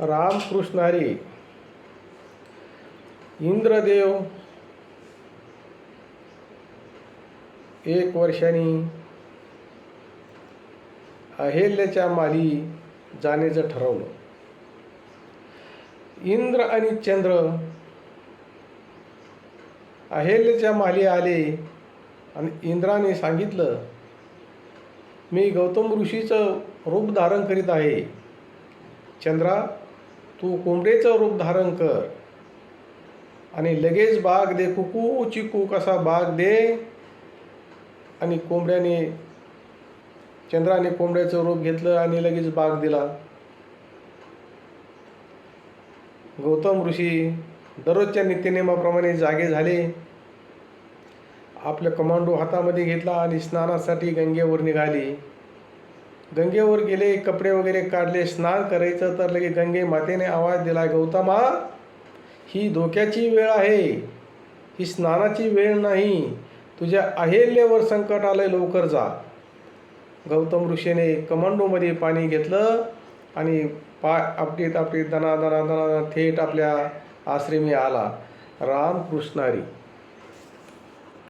रामकृष्ण हरी इंद्रदेव एक वर्षांनी अहेल्याच्या माली जाण्याचं ठरवलं. इंद्र आणि चंद्र अहेल्याच्या माली आले आणि इंद्राने सांगितलं मी गौतम ऋषीचं रूप धारण करीत आहे. चंद्रा तू कोंबडेचं रूप धारण कर. आणि लगेच बाग दे कुकू चिकू कसा बाग दे. आणि कोंबड्याने चंद्राने कोंबड्याचं रूप घेतलं आणि लगेच बाग दिला. गौतम ऋषी दररोजच्या नित्यनेमाप्रमाणे जागे झाले. आपलं कमांडो हातामध्ये घेतला आणि स्नानासाठी गंगेवर निघाली. गंगेवर गेले कपडे वगैरे काढले स्नान करायचं तर लगे गंगे मातेने आवाज दिला गौतमा ही धोक्याची वेळ आहे. ही स्नानाची वेळ नाही. तुझ्या अहेल्यावर संकट आलंय लवकर जा. गौतम ऋषीने कमांडोमध्ये पाणी घेतलं आणि पाय आपटीत आपटीत दना दना दना थेट आपल्या आश्रमी आला. रामकृष्णारी.